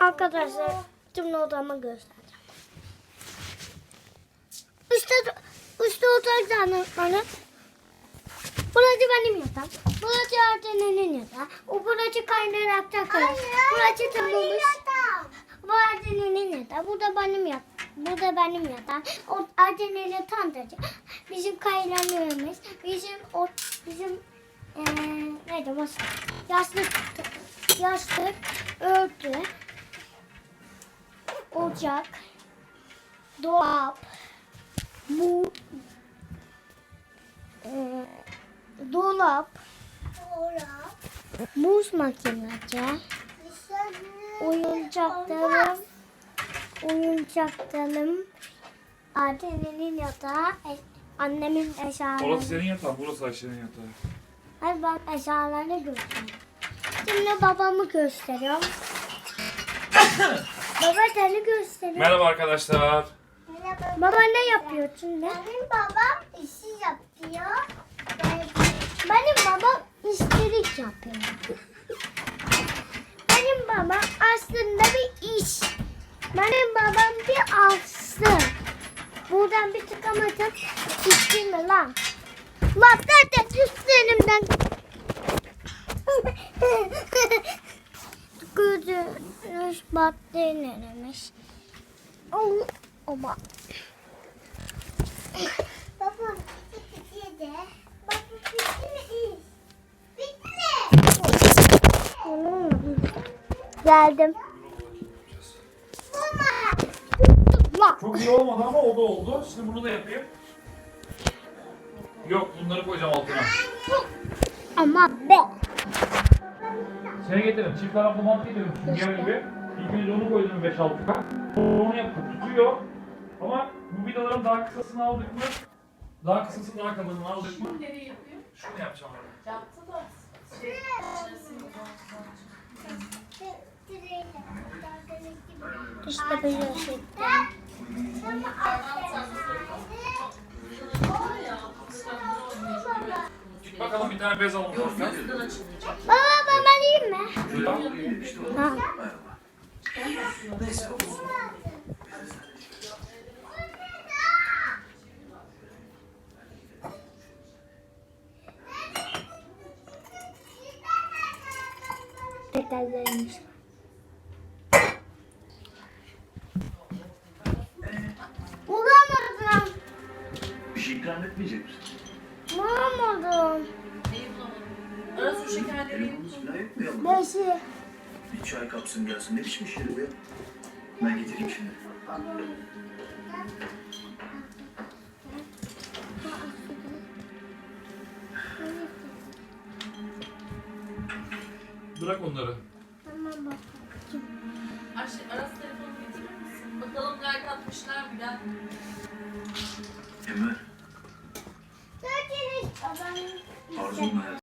Arkadaşlar şimdi odamı göstereceğim. Üstte, üstte oturacağım bana. Burası benim yatağım. Burası Arden'in yatağı. O burası kaynarak takılır. Burası tamamış. Bu Arden'in yatağı. Bu da benim yatağım. Bu da benim yatağım. O Arden'in yatağındacı. Bizim kaynanıyorumuz. Bizim o bizim eee neydi masa? Yastık yastık örtü ocak dolap bu eee, dolap muz makinesi oyuncaklarım oyuncaklarım annemin yatağı e- annemin eşyaları Orası senin yatağın, burası Ayşe'nin yatağı. Hadi bak eşyalarını göster. Şimdi babamı gösteriyorum. Seni gösteriyorum. Merhaba arkadaşlar. Baba ne yapıyor şimdi? Benim babam işi yapıyor. Benim babam istirik yapıyor. Benim babam aslında bir iş. Benim babam bir aslı. Buradan bir tıkamadım. Gitti mi lan? Lan zaten düştü Gözünüz battı neremiş. Oh, Ama Babam bitti de. Baba bitti mi iş? Bitti mi? geldim. Çok iyi olmadı ama o da oldu. Şimdi bunu da yapayım. Yok bunları koyacağım altına. Ama be. Seni getirdim. Çift taraflı mantı getirdim. Sünger gibi. İlk önce onu koydum 5-6 kat. Onu yaptık. Tutuyor. Ama bu vidaların daha kısasını aldık mı? Daha kısası daha kalınını aldık mı? Nereye yapıyor? Şunu yapacağım. ben. Yaptı da şey, İşte böyle şey. Git bakalım bir tane bez alalım. Baba ben yiyeyim mi? Şurada. Ha. Tekerlermiş. Bulamadım. Bir şey ikram etmeyecek misin? Bulamadım. Neyi bulamadın? Arası şekerleri. Beşi. Bir çay kapsın gelsin. Ne biçim yeri bu ya? Ben getireyim şimdi. Bırak onları. Tamam bak. Ayşe arası telefonu getirir misin? Bakalım like atmışlar mı gel. Emre,